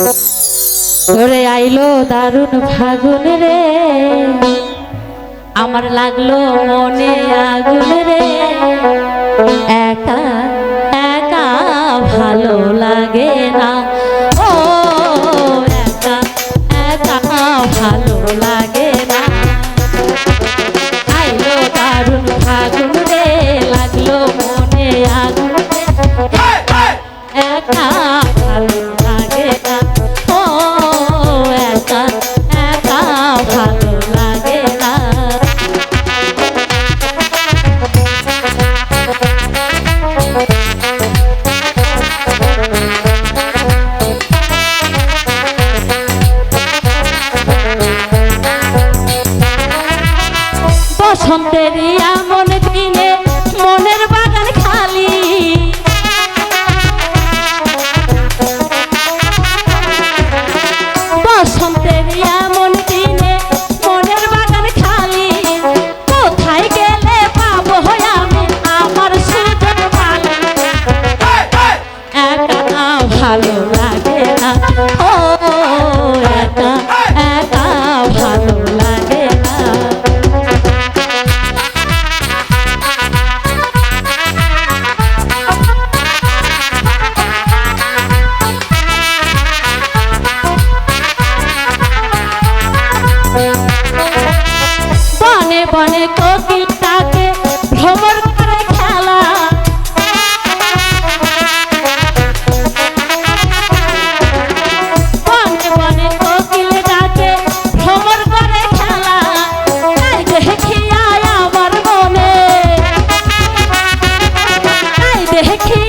ওরে আইলো দারুণ ফাগুন রে। আমার লাগল মনে আগুন রে। একা একা ভালো লাগে না। বসন্তের এমন দিনে মনের বাগান খালি। বসন্তের এমন দিনে মনের বাগান খালি। কোথায় গেলে পাবো আমি? আমার একা ভালো লাগে না। বনে বনে কোকিল তাকে ভ্রমণ করে খেলা। বনে বনে কোকিল তাকে ভ্রমণ করে খেলা। আমার মনে। দেখি